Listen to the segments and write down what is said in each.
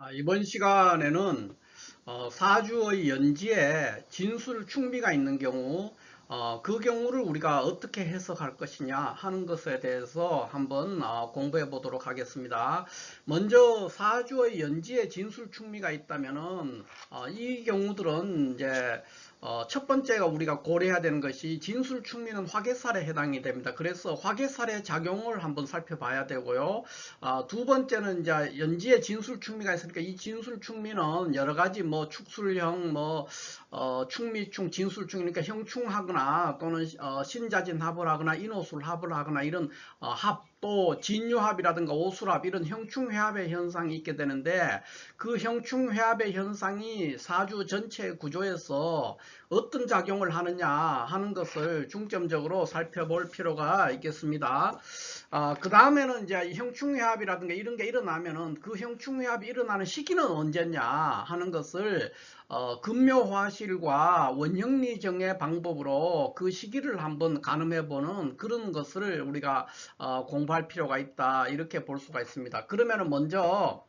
아, 이번 시간에는 어, 사주의 연지에 진술 충미가 있는 경우 어, 그 경우를 우리가 어떻게 해석할 것이냐 하는 것에 대해서 한번 어, 공부해 보도록 하겠습니다. 먼저 사주의 연지에 진술 충미가 있다면은 어, 이 경우들은 이제 어, 첫 번째가 우리가 고려해야 되는 것이 진술 충미는 화개살에 해당이 됩니다. 그래서 화개살의 작용을 한번 살펴봐야 되고요. 아, 두 번째는 이제 연지에 진술 충미가 있으니까 이 진술 충미는 여러 가지 뭐 축술형, 뭐 어, 충미충, 진술충이니까 형충하거나 또는 어, 신자진 합을 하거나 인호술 합을 하거나 이런 어, 합, 또 진유합이라든가 오술합 이런 형충회합의 현상이 있게 되는데 그 형충회합의 현상이 사주 전체 구조에서 어떤 작용을 하느냐 하는 것을 중점적으로 살펴볼 필요가 있겠습니다. 아, 그 다음에는 이제 형충회합이라든가 이런 게 일어나면은 그 형충회합이 일어나는 시기는 언제냐 하는 것을 어, 금묘화실과 원형리정의 방법으로 그 시기를 한번 가늠해보는 그런 것을 우리가 어, 공부할 필요가 있다 이렇게 볼 수가 있습니다. 그러면은 먼저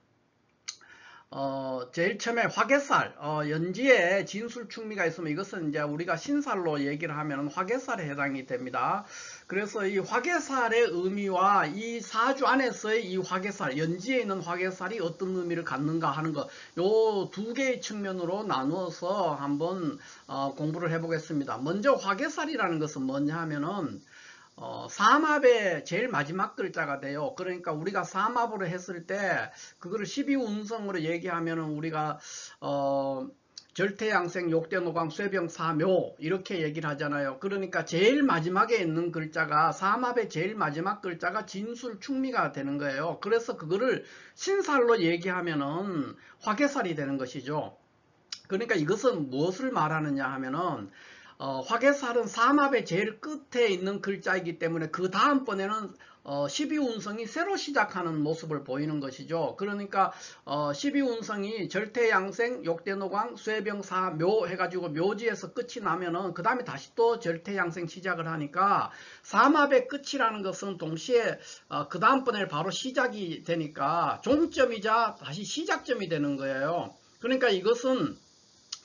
어, 제일 처음에 화개살, 어, 연지에 진술충미가 있으면 이것은 이제 우리가 신살로 얘기를 하면 화개살에 해당이 됩니다. 그래서 이 화개살의 의미와 이 사주 안에서의 이 화개살, 연지에 있는 화개살이 어떤 의미를 갖는가 하는 것, 요 두 개의 측면으로 나누어서 한번 어, 공부를 해보겠습니다. 먼저 화개살이라는 것은 뭐냐 하면은 어, 삼합의 제일 마지막 글자가 돼요. 그러니까 우리가 삼합으로 했을 때 그거를 12운성으로 얘기하면은 우리가 어, 절태양생, 욕대노광, 쇠병, 사묘 이렇게 얘기를 하잖아요. 그러니까 제일 마지막에 있는 글자가 삼합의 제일 마지막 글자가 진술, 충미가 되는 거예요. 그래서 그거를 신살로 얘기하면은 화개살이 되는 것이죠. 그러니까 이것은 무엇을 말하느냐 하면은 어, 화개살은 삼합의 제일 끝에 있는 글자이기 때문에 그 다음번에는 어, 12운성이 새로 시작하는 모습을 보이는 것이죠. 그러니까 어, 12운성이 절태양생, 욕대노광, 쇠병사, 묘 해가지고 묘지에서 끝이 나면은 그 다음에 다시 또 절태양생 시작을 하니까 삼합의 끝이라는 것은 동시에 어, 그 다음번에 바로 시작이 되니까 종점이자 다시 시작점이 되는 거예요. 그러니까 이것은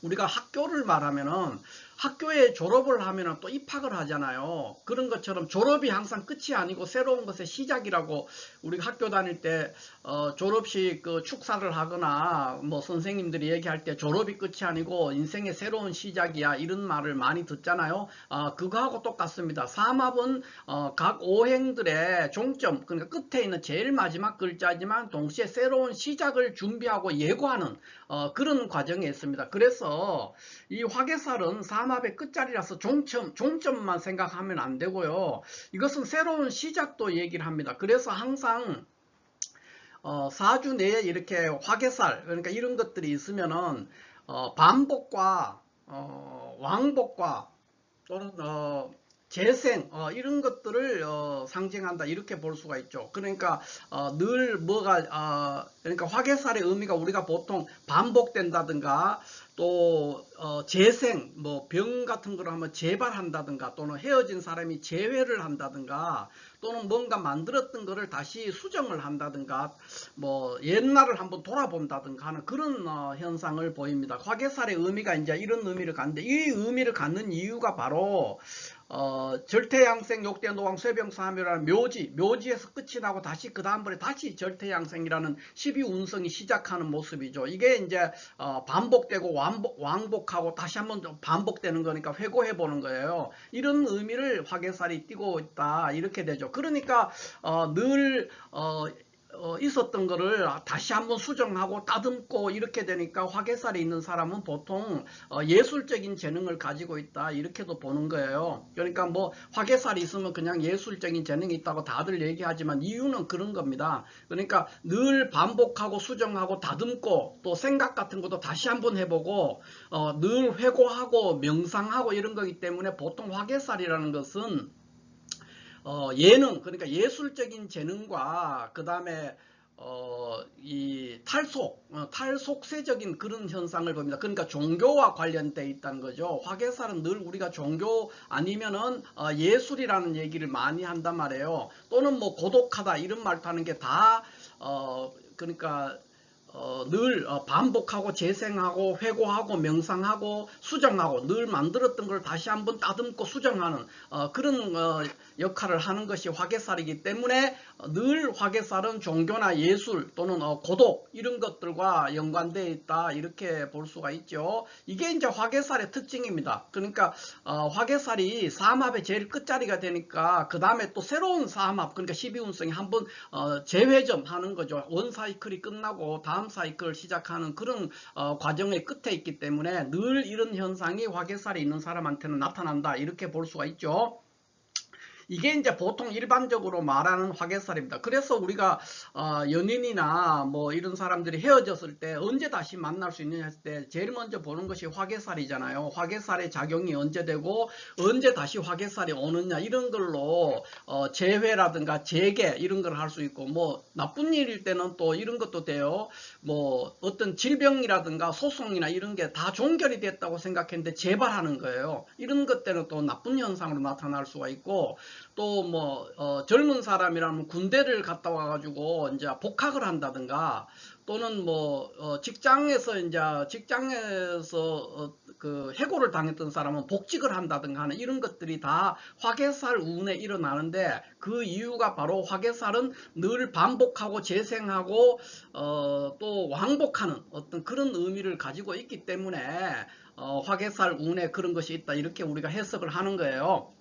우리가 학교를 말하면은 학교에 졸업을 하면 또 입학을 하잖아요. 그런 것처럼 졸업이 항상 끝이 아니고 새로운 것의 시작이라고 우리가 학교 다닐 때 어, 졸업식 그 축사를 하거나 뭐 선생님들이 얘기할 때 졸업이 끝이 아니고 인생의 새로운 시작이야 이런 말을 많이 듣잖아요. 어, 그거하고 똑같습니다. 삼합은 어, 각 오행들의 종점 그러니까 끝에 있는 제일 마지막 글자지만 동시에 새로운 시작을 준비하고 예고하는 어, 그런 과정이 있습니다. 그래서 이 화개살은 삼합의 끝자리라서 종점, 종점만 생각하면 안 되고요. 이것은 새로운 시작도 얘기를 합니다. 그래서 항상 어, 사주 내에 이렇게 화개살 그러니까 이런 것들이 있으면은 어, 반복과 어, 왕복과 또는 어, 재생 어, 이런 것들을 어, 상징한다 이렇게 볼 수가 있죠. 그러니까 어, 늘 뭐가 어, 그러니까 화개살의 의미가 우리가 보통 반복된다든가 또 어, 재생 뭐 병 같은 걸 하면 재발한다든가 또는 헤어진 사람이 재회를 한다든가 또는 뭔가 만들었던 거를 다시 수정을 한다든가 뭐 옛날을 한번 돌아본다든가 하는 그런 어, 현상을 보입니다. 화개살의 의미가 이제 이런 의미를 갖는데 이 의미를 갖는 이유가 바로 어, 절태양생, 욕대노왕, 쇠병사하묘라는 묘지, 묘지에서 끝이 나고 다시 그 다음번에 다시 절태양생이라는 12운성이 시작하는 모습이죠. 이게 이제 어, 반복되고 왕복, 왕복하고 다시 한번 반복되는 거니까 회고해 보는 거예요. 이런 의미를 화개살이 띠고 있다 이렇게 되죠. 그러니까 어, 늘 어, 어, 있었던 거를 다시 한번 수정하고 따듬고 이렇게 되니까 화개살이 있는 사람은 보통 어, 예술적인 재능을 가지고 있다 이렇게도 보는 거예요. 그러니까 뭐 화개살이 있으면 그냥 예술적인 재능이 있다고 다들 얘기하지만 이유는 그런 겁니다. 그러니까 늘 반복하고 수정하고 다듬고 또 생각 같은 것도 다시 한번 해보고 어, 늘 회고하고 명상하고 이런 거기 때문에 보통 화개살이라는 것은 어, 예능 그러니까 예술적인 재능과 그 다음에 어, 이 탈속, 어, 탈속세적인 그런 현상을 봅니다. 그러니까 종교와 관련돼 있다는 거죠. 화개살은 늘 우리가 종교 아니면은 어, 예술이라는 얘기를 많이 한단 말이에요. 또는 뭐 고독하다 이런 말도 하는 게 다 어, 그러니까 어, 늘 어, 반복하고 재생하고 회고하고 명상하고 수정하고 늘 만들었던 걸 다시 한번 따듬고 수정하는 어, 그런 어, 역할을 하는 것이 화개살이기 때문에 어, 늘 화개살은 종교나 예술 또는 어, 고독 이런 것들과 연관되어 있다 이렇게 볼 수가 있죠. 이게 이제 화개살의 특징입니다. 그러니까 어, 화개살이 사합의 제일 끝자리가 되니까 그 다음에 또 새로운 사합 그러니까 12운성이 한번 어, 재회점 하는 거죠. 원 사이클이 끝나고 다음 사이클을 시작하는 그런 어, 과정의 끝에 있기 때문에 늘 이런 현상이 화개살이 있는 사람한테는 나타난다 이렇게 볼 수가 있죠. 이게 이제 보통 일반적으로 말하는 화개살입니다. 그래서 우리가 어, 연인이나 뭐 이런 사람들이 헤어졌을 때 언제 다시 만날 수 있느냐 했을 때 제일 먼저 보는 것이 화개살이잖아요. 화개살의 작용이 언제 되고 언제 다시 화개살이 오느냐 이런 걸로 어, 재회라든가 재개 이런 걸 할 수 있고 뭐 나쁜 일일 때는 또 이런 것도 돼요. 뭐 어떤 질병이라든가 소송이나 이런 게 다 종결이 됐다고 생각했는데 재발하는 거예요. 이런 것 때는 또 나쁜 현상으로 나타날 수가 있고 또뭐 어, 젊은 사람이라면 군대를 갔다 와가지고 이제 복학을 한다든가 또는 뭐 어, 직장에서 이제 직장에서 어, 그 해고를 당했던 사람은 복직을 한다든가 하는 이런 것들이 다 화개살 운에 일어나는데 그 이유가 바로 화개살은 늘 반복하고 재생하고 어, 또 왕복하는 어떤 그런 의미를 가지고 있기 때문에 어, 화개살 운에 그런 것이 있다 이렇게 우리가 해석을 하는 거예요.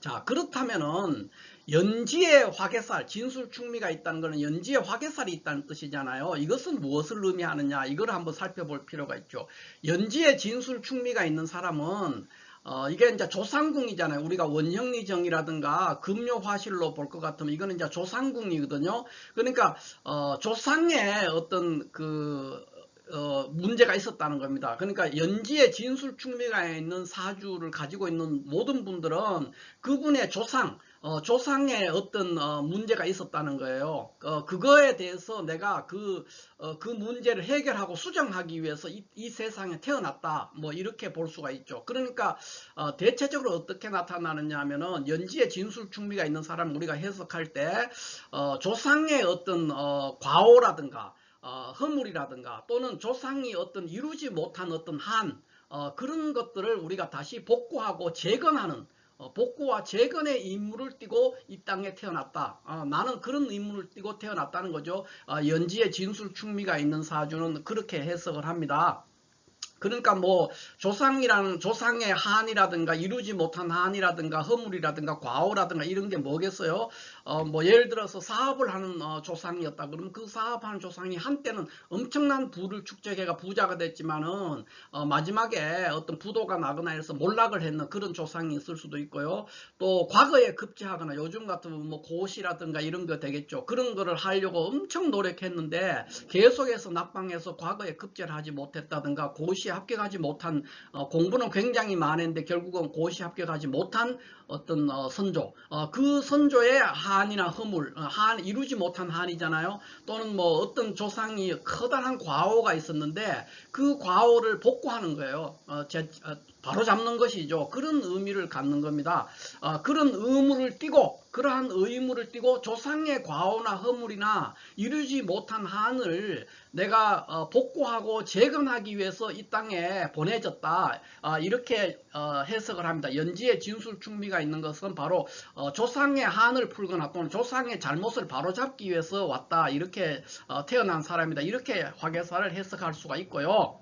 자 그렇다면은 연지에 화개살, 진술충미가 있다는 것은 연지에 화개살이 있다는 뜻이잖아요. 이것은 무엇을 의미하느냐 이걸 한번 살펴볼 필요가 있죠. 연지에 진술충미가 있는 사람은 어, 이게 이제 조상궁이잖아요. 우리가 원형리정이라든가 금요화실로 볼 것 같으면 이거는 이제 조상궁이거든요. 그러니까 어, 조상의 어떤 그 어, 문제가 있었다는 겁니다. 그러니까 연지에 진술 충미가 있는 사주를 가지고 있는 모든 분들은 그분의 조상, 어, 조상의 어떤 어, 문제가 있었다는 거예요. 어, 그거에 대해서 내가 그, 어, 그 문제를 해결하고 수정하기 위해서 이, 이, 세상에 태어났다. 뭐 이렇게 볼 수가 있죠. 그러니까 어, 대체적으로 어떻게 나타나느냐 하면은 연지에 진술충미가 있는 사람 우리가 해석할 때 어, 조상의 어떤 과오라든가 어, 허물이라든가 또는 조상이 어떤 이루지 못한 어떤 한 어, 그런 것들을 우리가 다시 복구하고 재건하는 어, 복구와 재건의 임무를 띠고 이 땅에 태어났다. 어, 나는 그런 임무를 띠고 태어났다는 거죠. 어, 연지의 진술 충미가 있는 사주는 그렇게 해석을 합니다. 그러니까 뭐 조상이라는 조상의 한이라든가 이루지 못한 한이라든가 허물이라든가 과오라든가 이런 게 뭐겠어요? 어 뭐 예를 들어서 사업을 하는 어 조상이었다 그러면 그 사업하는 조상이 한때는 엄청난 부를 축적해가 부자가 됐지만은 어 마지막에 어떤 부도가 나거나 해서 몰락을 했는 그런 조상이 있을 수도 있고요. 또 과거에 급제하거나 요즘 같으면 뭐 고시라든가 이런 거 되겠죠. 그런 거를 하려고 엄청 노력했는데 계속해서 낙방해서 과거에 급제를 하지 못했다든가 고시 고시 합격하지 못한 어, 공부는 굉장히 많은데 결국은 고시 합격하지 못한 어떤 어, 선조 어, 그 선조의 한이나 허물 어, 한 이루지 못한 한이잖아요 또는 뭐 어떤 조상이 커다란 과오가 있었는데 그 과오를 복구하는 거예요 어, 제, 어, 바로 잡는 것이죠. 그런 의미를 갖는 겁니다. 어, 그런 의무를 띠고 그러한 의무를 띠고 조상의 과오나 허물이나 이루지 못한 한을 내가 어, 복구하고 재건하기 위해서 이 땅에 보내졌다. 어, 이렇게 어, 해석을 합니다. 연지의 진술 충미가 있는 것은 바로 어, 조상의 한을 풀거나 또는 조상의 잘못을 바로잡기 위해서 왔다. 이렇게 어, 태어난 사람이다. 이렇게 화계사를 해석할 수가 있고요.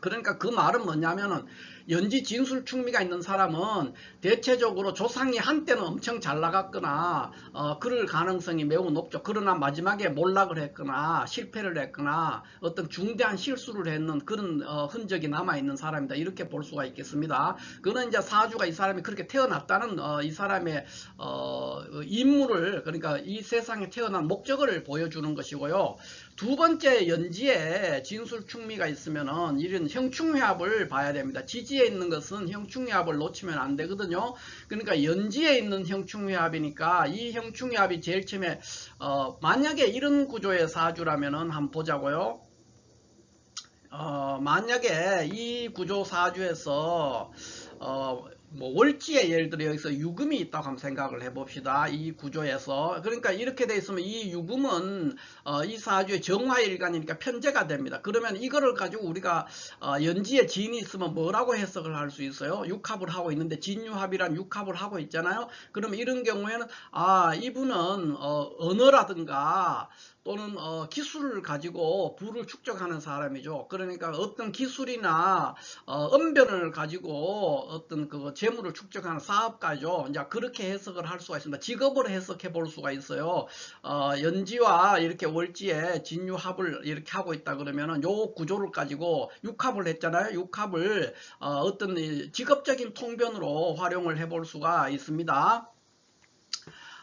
그러니까 그 말은 뭐냐면은 연지 진술 충미가 있는 사람은 대체적으로 조상이 한때는 엄청 잘 나갔거나 어, 그럴 가능성이 매우 높죠. 그러나 마지막에 몰락을 했거나 실패를 했거나 어떤 중대한 실수를 했는 그런 어, 흔적이 남아있는 사람이다. 이렇게 볼 수가 있겠습니다. 그는 이제 사주가 이 사람이 그렇게 태어났다는 어, 이 사람의 어, 임무를 그러니까 이 세상에 태어난 목적을 보여주는 것이고요. 두 번째 연지에 진술 충미가 있으면은 이런 형충회합을 봐야 됩니다. 지지 연지에 있는 것은 형충회합을 놓치면 안 되거든요. 그러니까 연지에 있는 형충회합이니까 이 형충회합이 제일 처음에 어, 만약에 이런 구조의 사주라면은 한번 보자고요. 어, 만약에 이 구조 사주에서 어, 뭐 월지에 예를 들어 여기서 유금이 있다고 한번 생각을 해봅시다. 이 구조에서 그러니까 이렇게 돼 있으면 이 유금은 어, 이 사주의 정화일간이니까 편제가 됩니다. 그러면 이거를 가지고 우리가 어, 연지에 진이 있으면 뭐라고 해석을 할 수 있어요? 육합을 하고 있는데 진유합이란 육합을 하고 있잖아요. 그러면 이런 경우에는 아 이분은 어, 언어라든가 또는 어, 기술을 가지고 부를 축적하는 사람이죠. 그러니까 어떤 기술이나 어, 언변을 가지고 어떤 그 재물을 축적하는 사업가죠. 이제 그렇게 해석을 할 수가 있습니다. 직업을 해석해 볼 수가 있어요. 어, 연지와 이렇게 월지에 진유합을 이렇게 하고 있다 그러면은 요 구조를 가지고 육합을 했잖아요. 육합을 어, 떤 직업적인 통변으로 활용을 해볼 수가 있습니다.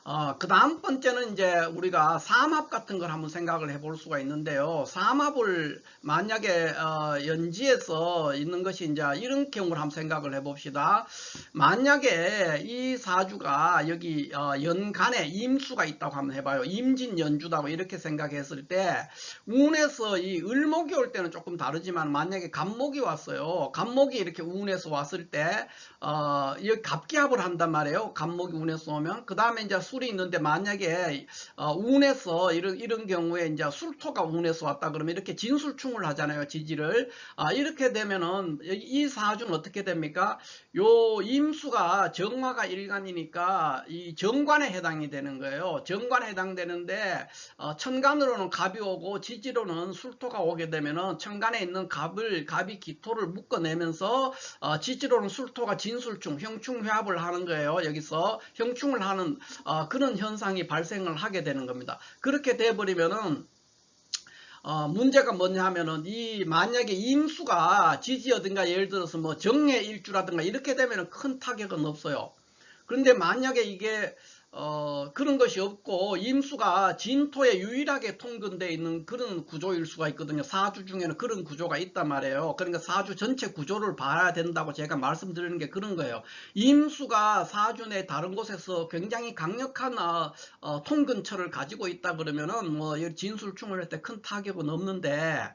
어, 그 다음 번째는 이제 우리가 삼합 같은 걸 한번 생각을 해볼 수가 있는데요. 삼합을 만약에 어, 연지에서 있는 것이 이제 이런 경우를 한번 생각을 해봅시다. 만약에 이 사주가 여기 어, 연간에 임수가 있다고 한번 해봐요. 임진 연주다고 이렇게 생각했을 때 운에서 이 을목이 올 때는 조금 다르지만 만약에 간목이 왔어요. 간목이 이렇게 운에서 왔을 때 어, 이 갑기합을 한단 말이에요. 간목이 운에서 오면 그 다음에 이제 술이 있는데 만약에 어, 운에서 이런 이런 경우에 이제 술토가 운에서 왔다 그러면 이렇게 진술충을 하잖아요. 지지를 아, 이렇게 되면은 이 사주는 어떻게 됩니까? 요 임수가 정화가 일간이니까 이 정관에 해당이 되는 거예요. 정관에 해당되는데 어, 천간으로는 갑이 오고 지지로는 술토가 오게 되면은 천간에 있는 갑을 갑이 기토를 묶어내면서 어, 지지로는 술토가 진술충 형충 회합을 하는 거예요. 여기서 형충을 하는 어, 그런 현상이 발생을 하게 되는 겁니다. 그렇게 돼버리면은 어, 문제가 뭐냐 하면은 이 만약에 임수가 지지어든가 예를 들어서 뭐 정해 일주라든가 이렇게 되면은 큰 타격은 없어요. 그런데 만약에 이게 어, 그런 것이 없고 임수가 진토에 유일하게 통근되어 있는 그런 구조일 수가 있거든요. 사주 중에는 그런 구조가 있단 말이에요. 그러니까 사주 전체 구조를 봐야 된다고 제가 말씀드리는 게 그런 거예요. 임수가 사주 내 다른 곳에서 굉장히 강력한 어, 어, 통근처를 가지고 있다 그러면은 뭐 진술충을 할 때 큰 타격은 없는데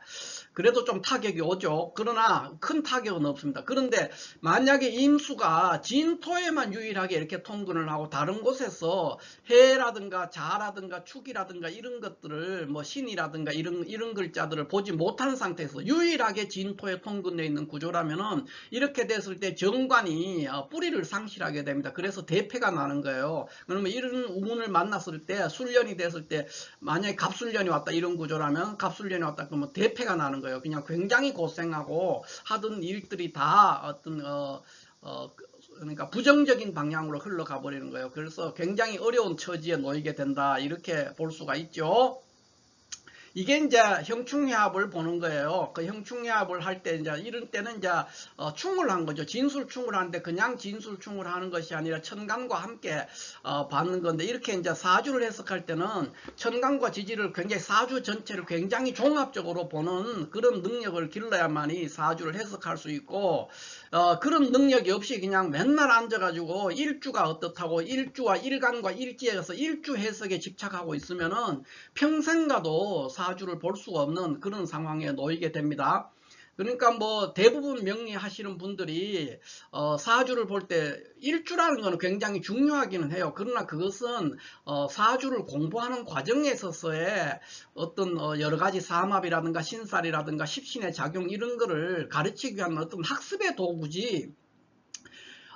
그래도 좀 타격이 오죠. 그러나 큰 타격은 없습니다. 그런데 만약에 임수가 진토에만 유일하게 이렇게 통근을 하고 다른 곳에서 해라든가 자라든가 축이라든가 이런 것들을 뭐 신이라든가 이런 이런 글자들을 보지 못한 상태에서 유일하게 진토에 통근되어 있는 구조라면은 이렇게 됐을 때 정관이 어, 뿌리를 상실하게 됩니다. 그래서 대패가 나는 거예요. 그러면 이런 운을 만났을 때 술년이 됐을 때 만약에 갑술년이 왔다 이런 구조라면 갑술년이 왔다 그러면 대패가 나는 거예요. 그냥 굉장히 고생하고 하던 일들이 다 어떤 어, 어, 그러니까 부정적인 방향으로 흘러가 버리는 거예요. 그래서 굉장히 어려운 처지에 놓이게 된다. 이렇게 볼 수가 있죠. 이게 이제 형충합을 보는 거예요. 그 형충합을 할 때 이제 이런 때는 이제 어, 충을 한 거죠. 진술충을 하는데 그냥 진술충을 하는 것이 아니라 천간과 함께 어, 받는 건데 이렇게 이제 사주를 해석할 때는 천간과 지지를 굉장히 사주 전체를 굉장히 종합적으로 보는 그런 능력을 길러야만이 사주를 해석할 수 있고 어, 그런 능력이 없이 그냥 맨날 앉아가지고 일주가 어떻다고 일주와 일간과 일지에서 일주 해석에 집착하고 있으면은 평생 가도 사주를 볼 수가 없는 그런 상황에 놓이게 됩니다. 그러니까 뭐 대부분 명리하시는 분들이 어 사주를 볼 때 일주라는 것은 굉장히 중요하기는 해요. 그러나 그것은 어 사주를 공부하는 과정에 있어서의 어떤 어 여러 가지 삼합이라든가 신살이라든가 십신의 작용 이런 거를 가르치기 위한 어떤 학습의 도구지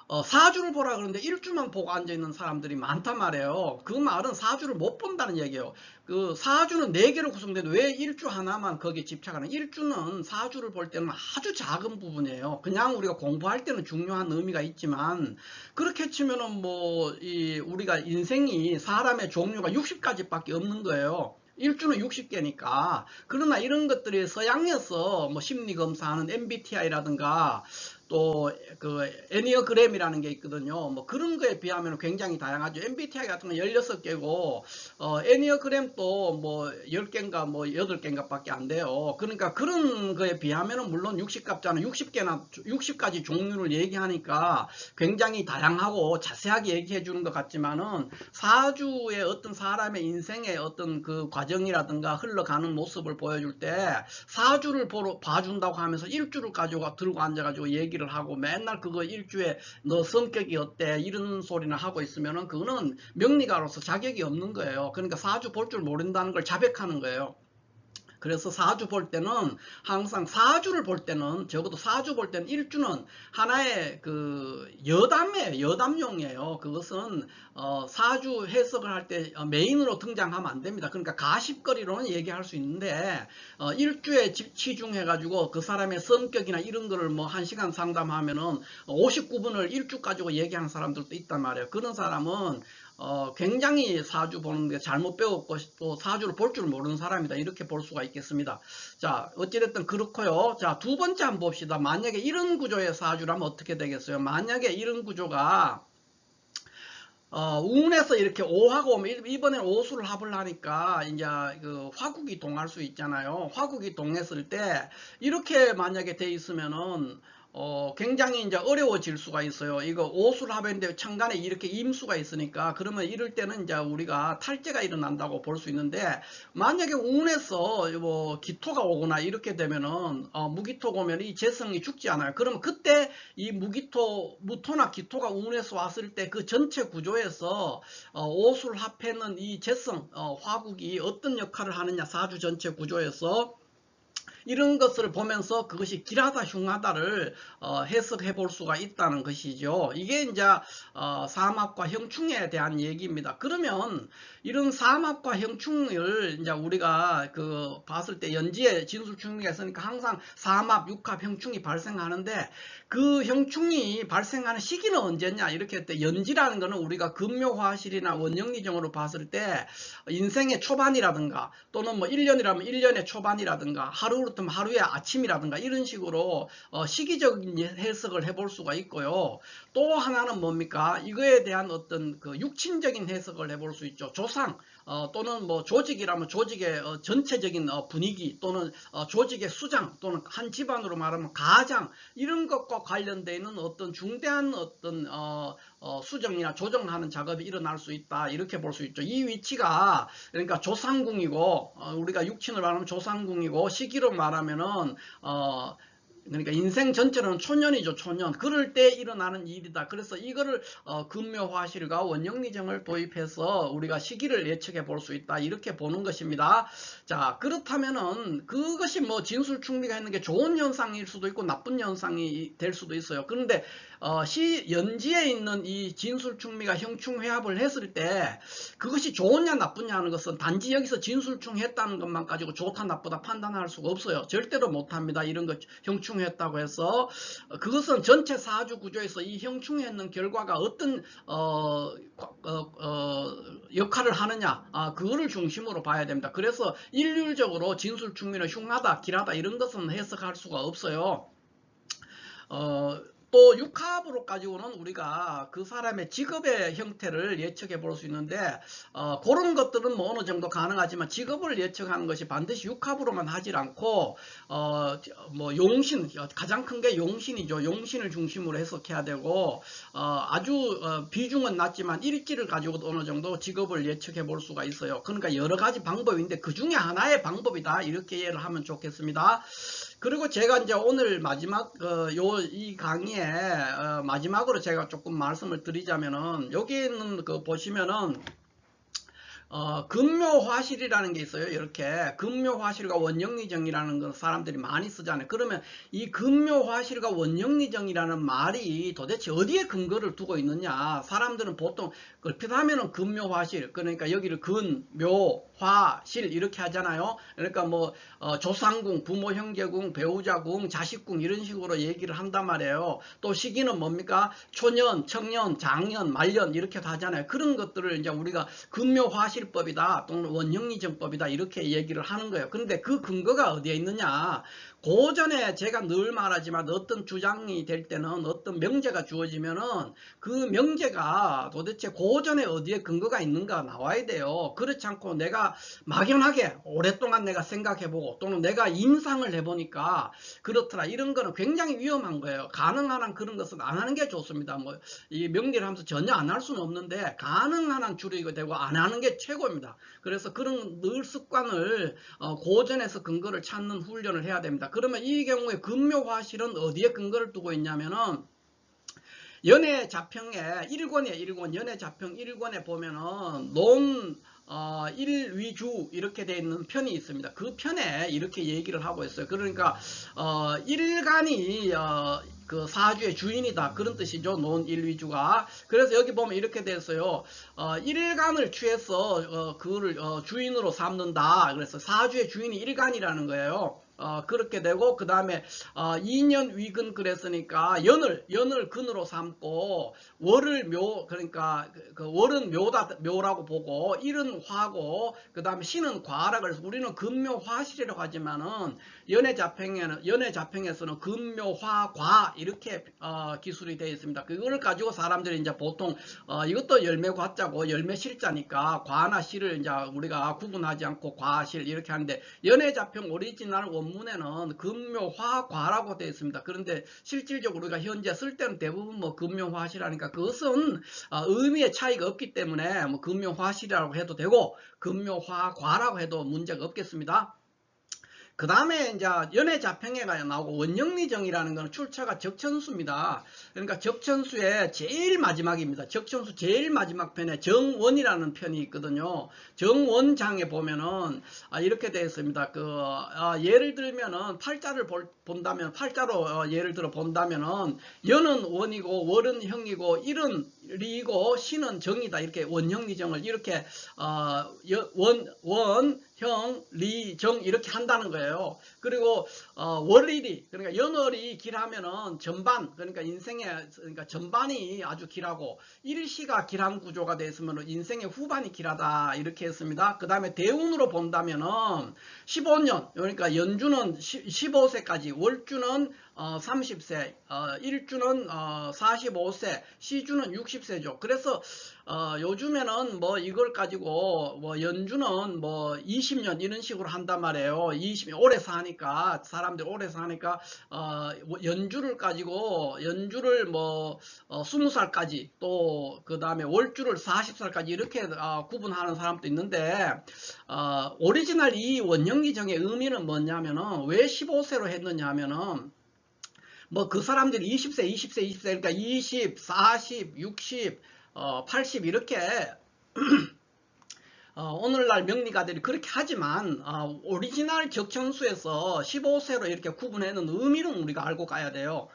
어, 사주를 보라 그러는데 일주만 보고 앉아있는 사람들이 많단 말이에요. 그 말은 사주를 못 본다는 얘기예요. 그 사주는 네 개로 구성되는데 왜 일주 하나만 거기에 집착하는? 일주는 사주를 볼 때는 아주 작은 부분이에요. 그냥 우리가 공부할 때는 중요한 의미가 있지만 그렇게 치면은 뭐 이 우리가 인생이 사람의 종류가 60가지밖에 없는 거예요. 일주는 60개니까 그러나 이런 것들이 서양에서 뭐 심리검사하는 MBTI라든가 또 그 애니어그램이라는 게 있거든요. 뭐 그런 거에 비하면 굉장히 다양하죠. MBTI 같은 건 16개고 어 애니어그램도 뭐 10개인가 뭐 8개인가 밖에 안 돼요. 그러니까 그런 거에 비하면 물론 60값자는 60개나 60가지 종류를 얘기하니까 굉장히 다양하고 자세하게 얘기해 주는 것 같지만은 사주의 어떤 사람의 인생의 어떤 그 과정이라든가 흘러가는 모습을 보여줄 때 사주를 보러 봐준다고 하면서 일주를 가지고 들고 앉아가지고 얘기 얘기를 하고 맨날 그거 일주에 너 성격이 어때 이런 소리나 하고 있으면은 그거는 명리가로서 자격이 없는 거예요. 그러니까 사주 볼 줄 모른다는 걸 자백하는 거예요. 그래서 사주 볼 때는 항상 사주를 볼 때는 적어도 사주 볼 때는 일주는 하나의 그 여담이에요. 여담용이에요. 그것은 어 사주 해석을 할 때 메인으로 등장하면 안 됩니다. 그러니까 가십거리로는 얘기할 수 있는데 어 일주에 치중해 가지고 그 사람의 성격이나 이런 거를 뭐한 시간 상담하면은 59분을 일주 가지고 얘기하는 사람들도 있단 말이에요. 그런 사람은 어, 굉장히 사주 보는 게 잘못 배웠고 또 사주를 볼 줄 모르는 사람이다 이렇게 볼 수가 있겠습니다. 자 어찌됐든 그렇고요. 자두 번째 한번 봅시다. 만약에 이런 구조의 사주라면 어떻게 되겠어요? 만약에 이런 구조가 어, 운에서 이렇게 오하고 오면 이번엔 오수를 합을 하니까 이제 그 화국이 동할 수 있잖아요. 화국이 동했을 때 이렇게 만약에 돼 있으면은 어, 굉장히 이제 어려워질 수가 있어요. 이거 오술합인데 천간에 이렇게 임수가 있으니까 그러면 이럴 때는 이제 우리가 탈제가 일어난다고 볼 수 있는데 만약에 운에서 뭐 기토가 오거나 이렇게 되면은 어, 무기토가 오면 이 재성이 죽지 않아요. 그러면 그때 이 무기토, 무토나 기토가 운에서 왔을 때 그 전체 구조에서 어, 오술합해는 이 재성, 어, 화국이 어떤 역할을 하느냐 사주 전체 구조에서 이런 것을 보면서 그것이 길하다 흉하다를 어, 해석해 볼 수가 있다는 것이죠. 이게 이제 어, 삼합과 형충에 대한 얘기입니다. 그러면 이런 삼합과 형충을 이제 우리가 그 봤을 때 연지에 진술충이 있으니까 항상 삼합, 육합, 형충이 발생하는데 그 형충이 발생하는 시기는 언제냐 이렇게 할때 연지라는 것은 우리가 금묘화실이나 원영리정으로 봤을 때 인생의 초반이라든가 또는 뭐 1년이라면 1년의 초반이라든가 하루 부터 하루의 아침이라든가 이런 식으로 어 시기적인 해석을 해볼 수가 있고요. 또 하나는 뭡니까? 이거에 대한 어떤 그 육친적인 해석을 해볼 수 있죠. 조상 어, 또는 뭐 조직이라면 조직의 어, 전체적인 어, 분위기 또는 어, 조직의 수장 또는 한 집안으로 말하면 가장 이런 것과 관련되어 있는 어떤 중대한 어떤 어, 어, 수정이나 조정하는 작업이 일어날 수 있다 이렇게 볼 수 있죠. 이 위치가 그러니까 조상궁이고 어, 우리가 육친을 말하면 조상궁이고 시기로 말하면은 어, 그러니까 인생 전체는 초년이죠 초년. 그럴 때 일어나는 일이다. 그래서 이거를 어, 금묘화실과 원영리정을 도입해서 우리가 시기를 예측해 볼 수 있다. 이렇게 보는 것입니다. 자 그렇다면은 그것이 뭐 진술충리가 있는 게 좋은 현상일 수도 있고 나쁜 현상이 될 수도 있어요. 그런데 어, 시 연지에 있는 이 진술충미가 형충회합을 했을 때 그것이 좋으냐 나쁘냐 하는 것은 단지 여기서 진술충했다는 것만 가지고 좋다 나쁘다 판단할 수가 없어요 절대로 못합니다 이런 것 형충 형충했다고 해서 그것은 전체 사주 구조에서 이 형충했는 결과가 어떤 어, 어, 어, 역할을 하느냐 아, 그거를 중심으로 봐야 됩니다. 그래서 일률적으로 진술충민은 흉하다 길하다 이런 것은 해석할 수가 없어요. 어, 또 육합으로 가지고는 우리가 그 사람의 직업의 형태를 예측해 볼 수 있는데 어, 그런 것들은 뭐 어느 정도 가능하지만 직업을 예측하는 것이 반드시 육합으로만 하질 않고 어, 뭐 용신 가장 큰 게 용신이죠. 용신을 중심으로 해석해야 되고 어, 아주 어, 비중은 낮지만 일지를 가지고도 어느 정도 직업을 예측해 볼 수가 있어요. 그러니까 여러 가지 방법인데 그 중에 하나의 방법이다 이렇게 이해를 하면 좋겠습니다. 그리고 제가 이제 오늘 마지막 어, 요이 강의에 어, 마지막으로 제가 조금 말씀을 드리자면은 여기 있는 그 보시면은 어, 금묘화실이라는 게 있어요. 이렇게 금묘화실과 원영리정이라는 걸 사람들이 많이 쓰잖아요. 그러면 이 금묘화실과 원영리정이라는 말이 도대체 어디에 근거를 두고 있느냐? 사람들은 보통 급히하면은 금묘화실 그러니까 여기를 근, 묘, 화, 실 이렇게 하잖아요. 그러니까 뭐 어, 조상궁, 부모, 형제궁, 배우자궁, 자식궁 이런 식으로 얘기를 한단 말이에요. 또 시기는 뭡니까? 초년, 청년, 장년, 말년 이렇게 하잖아요. 그런 것들을 이제 우리가 금묘화실 법이다 또는 원형리정법이다 이렇게 얘기를 하는 거예요. 그런데 그 근거가 어디에 있느냐? 고전에 제가 늘 말하지만 어떤 주장이 될 때는 어떤 명제가 주어지면은 그 명제가 도대체 고전에 어디에 근거가 있는가 나와야 돼요. 그렇지 않고 내가 막연하게 오랫동안 내가 생각해보고 또는 내가 임상을 해보니까 그렇더라 이런 거는 굉장히 위험한 거예요. 가능한 한 그런 것은 안 하는 게 좋습니다. 뭐 이 명제를 하면서 전혀 안 할 수는 없는데 가능한 한 줄이게 되고 안 하는 게 최고입니다. 그래서 그런 늘 습관을 어, 고전에서 근거를 찾는 훈련을 해야 됩니다. 그러면 이 경우에 금묘화실은 어디에 근거를 두고 있냐면은 연애 자평에 1권에 1권 연애 자평 1권에 보면은 논 어, 일위주 이렇게 되어 있는 편이 있습니다. 그 편에 이렇게 얘기를 하고 있어요. 그러니까 어, 일간이 어, 그 사주의 주인이다 그런 뜻이죠. 논 일위주가. 그래서 여기 보면 이렇게 됐어요. 어, 일간을 취해서 어, 그를 어, 주인으로 삼는다. 그래서 사주의 주인이 일간이라는 거예요. 어, 그렇게 되고 그 다음에 어, 2년 위근 그랬으니까 연을 연을 근으로 삼고 월을 묘 그러니까 그, 그 월은 묘다 묘라고 보고 일은 화고 그 다음에 신은 과라 그래서 우리는 금묘 화실이라고 하지만은 연애 자평에는 연애 자평에서는 금묘 화과 이렇게 어, 기술이 되어 있습니다. 그거를 가지고 사람들이 이제 보통 어, 이것도 열매 과자고 열매 실자니까 과나 실을 이제 우리가 구분하지 않고 과실 이렇게 하는데 연애 자평 오리지널 원 문에는 금묘화과라고 되어 있습니다. 그런데 실질적으로 우리가 현재 쓸 때는 대부분 뭐 금묘화실하니까 그것은 어, 의미의 차이가 없기 때문에 뭐 금묘화실이라고 해도 되고 금묘화과라고 해도 문제가 없겠습니다. 그 다음에 이제 연애 자평회가 나오고 원영리정이라는 것은 출처가 적천수입니다. 그러니까 적천수의 제일 마지막입니다. 적천수 제일 마지막 편에 정원이라는 편이 있거든요. 정원장에 보면은 아, 이렇게 되어 있습니다. 그 아, 예를 들면은 팔자를 볼, 본다면 팔자로 어, 예를 들어 본다면은 연은 원이고 월은 형이고 일은 리고 신은 정이다 이렇게 원형리정을 이렇게 어, 원, 원, 형, 리, 정 이렇게 한다는 거예요. 그리고 어, 월일이 그러니까 연월이 길하면은 전반 그러니까 인생의 그러니까 전반이 아주 길하고 일시가 길한 구조가 됐으면 인생의 후반이 길하다 이렇게 했습니다. 그 다음에 대운으로 본다면은 15년 그러니까 연주는 15세까지 월주는 어, 30세, 어, 일주는 어, 45세, 시주는 60세죠. 그래서 어, 요즘에는 뭐 이걸 가지고 뭐 연주는 뭐 20년 이런 식으로 한단 말이에요. 20년 오래 사니까 사람들이 오래 사니까 어, 연주를 가지고 연주를 뭐 어, 20살까지 또 그 다음에 월주를 40살까지 이렇게 어, 구분하는 사람도 있는데 어, 오리지널 이 원형 기정의 의미는 뭐냐면은 왜 15세로 했느냐 하면은 뭐 그 사람들이 20세, 20세, 20세 그러니까 20, 40, 60, 어, 80 이렇게 어, 오늘날 명리가들이 그렇게 하지만 어, 오리지널 적천수에서 15세로 이렇게 구분하는 의미는 우리가 알고 가야 돼요.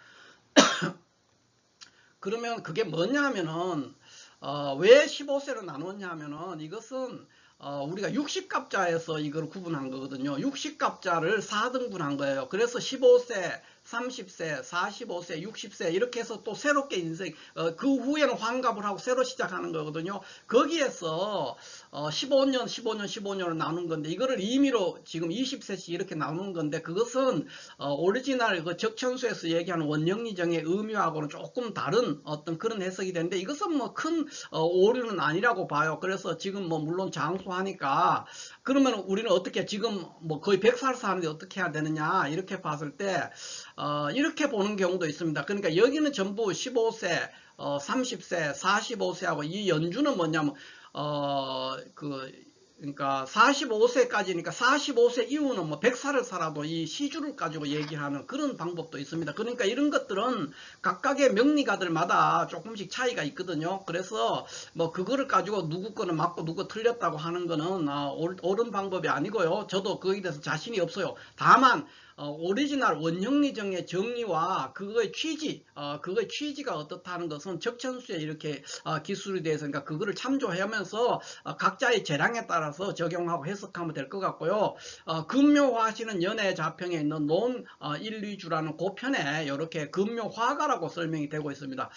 그러면 그게 뭐냐 하면은 어, 왜 15세로 나눴냐 하면은 이것은 어, 우리가 60갑자에서 이걸 구분한 거거든요. 60갑자를 4등분한 거예요. 그래서 15세, 30세, 45세, 60세 이렇게 해서 또 새롭게 인생 어, 그 후에는 환갑을 하고 새로 시작하는 거거든요. 거기에서 어, 15년, 15년, 15년을 나눈 건데 이거를 임의로 지금 20세씩 이렇게 나누는 건데 그것은 어, 오리지널 그 적천수에서 얘기하는 원영리정의 의미하고는 조금 다른 어떤 그런 해석이 되는데 이것은 뭐큰 어, 오류는 아니라고 봐요. 그래서 지금 뭐 물론 장수하니까 그러면 우리는 어떻게 지금 뭐 거의 100살 사는데 어떻게 해야 되느냐 이렇게 봤을 때 어, 이렇게 보는 경우도 있습니다. 그러니까 여기는 전부 15세, 어, 30세, 45세하고 이 연주는 뭐냐면 어, 그 그러니까 45세까지니까 45세 이후는 뭐 100살을 살아도 이 시주를 가지고 얘기하는 그런 방법도 있습니다. 그러니까 이런 것들은 각각의 명리가들마다 조금씩 차이가 있거든요. 그래서 뭐 그거를 가지고 누구 거는 맞고 누구 틀렸다고 하는 거는 아, 옳은 방법이 아니고요. 저도 거기에 대해서 자신이 없어요. 다만 어, 오리지널 원형리정의 정의와 그거의 취지, 어, 그거의 취지가 어떻다는 것은 적천수에 이렇게 어, 기술이 돼서 그러니까 그거를 참조하면서 어, 각자의 재량에 따라서 적용하고 해석하면 될 것 같고요. 어, 금묘화시는 연애 자평에 있는 논 어, 일리주라는 고편에 이렇게 금묘화가라고 설명이 되고 있습니다.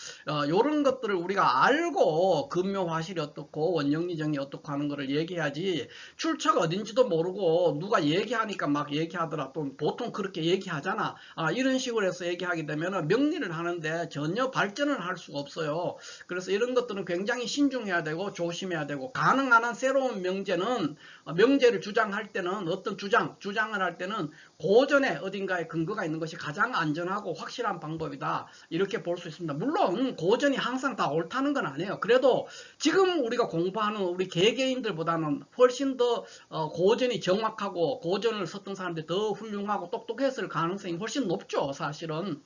이런 것들을 우리가 알고 금묘화실이 어떻고 원형리정이 어떻고 하는 것을 얘기해야지 출처가 어딘지도 모르고 누가 얘기하니까 막 얘기하더라 또 보통 그렇게 얘기하잖아. 아, 이런 식으로 해서 얘기하게 되면 명리를 하는데 전혀 발전을 할 수가 없어요. 그래서 이런 것들은 굉장히 신중해야 되고 조심해야 되고 가능한 한 새로운 명제는 어, 명제를 주장할 때는 어떤 주장, 주장을 할 때는 고전에 어딘가에 근거가 있는 것이 가장 안전하고 확실한 방법이다. 이렇게 볼 수 있습니다. 물론 고전이 항상 다 옳다는 건 아니에요. 그래도 지금 우리가 공부하는 우리 개개인들보다는 훨씬 더 어, 고전이 정확하고 고전을 썼던 사람들이 더 훌륭하고 똑똑했을 가능성이 훨씬 높죠. 사실은.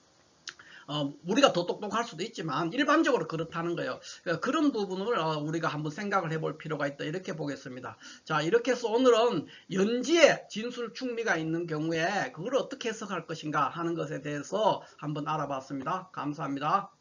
어, 우리가 더 똑똑할 수도 있지만 일반적으로 그렇다는 거예요. 그러니까 그런 부분을 어, 우리가 한번 생각을 해볼 필요가 있다 이렇게 보겠습니다. 자 이렇게 해서 오늘은 연지에 진술 충미가 있는 경우에 그걸 어떻게 해석할 것인가 하는 것에 대해서 한번 알아봤습니다. 감사합니다.